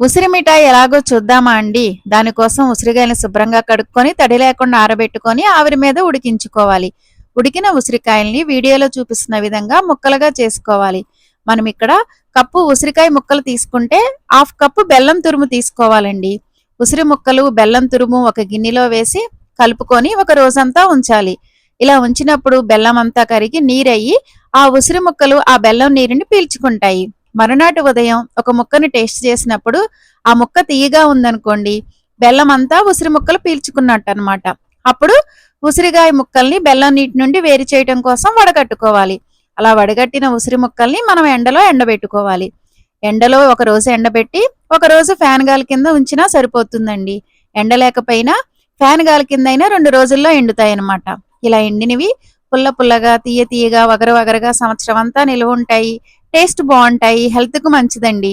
ఉసిరి మిఠాయి ఎలాగో చూద్దామా అండి? దానికోసం ఉసిరికాయలను శుభ్రంగా కడుక్కొని తడి లేకుండా ఆరబెట్టుకొని ఆవిరి మీద ఉడికించుకోవాలి. ఉడికిన ఉసిరికాయల్ని వీడియోలో చూపిస్తున్న విధంగా ముక్కలుగా చేసుకోవాలి. మనం ఇక్కడ కప్పు ఉసిరికాయ ముక్కలు తీసుకుంటే హాఫ్ కప్పు బెల్లం తురుము తీసుకోవాలండి. ఉసిరి ముక్కలు బెల్లం తురుము ఒక గిన్నెలో వేసి కలుపుకొని ఒక రోజంతా ఉంచాలి. ఇలా ఉంచినప్పుడు బెల్లం అంతా కరిగి నీరయ్యి ఆ ఉసిరి ముక్కలు ఆ బెల్లం నీరుని పీల్చుకుంటాయి. మరునాటి ఉదయం ఒక ముక్కని టేస్ట్ చేసినప్పుడు ఆ ముక్క తీయగా ఉందనుకోండి బెల్లం అంతా ఉసిరి ముక్కలు పీల్చుకున్నట్టు అనమాట అప్పుడు ఉసిరికాయ ముక్కల్ని బెల్లం నీటి నుండి వేరు చేయడం కోసం వడగట్టుకోవాలి. అలా వడగట్టిన ఉసిరి ముక్కల్ని మనం ఎండలో ఎండబెట్టుకోవాలి. ఎండలో ఒక రోజు ఎండబెట్టి ఒక రోజు ఫ్యాన్ గాలి కింద ఉంచినా సరిపోతుందండి. ఎండ లేకపోయినా ఫ్యాన్ గాలి కింద అయినా రెండు రోజుల్లో ఎండుతాయి అన్నమాట ఇలా ఎండినవి పుల్ల పుల్లగా తీయ తీయగా వగర వగరగా సంవత్సరం అంతా నిలువ ఉంటాయి టేస్ట్ బాగుంటాయి హెల్త్కు మంచిదండి.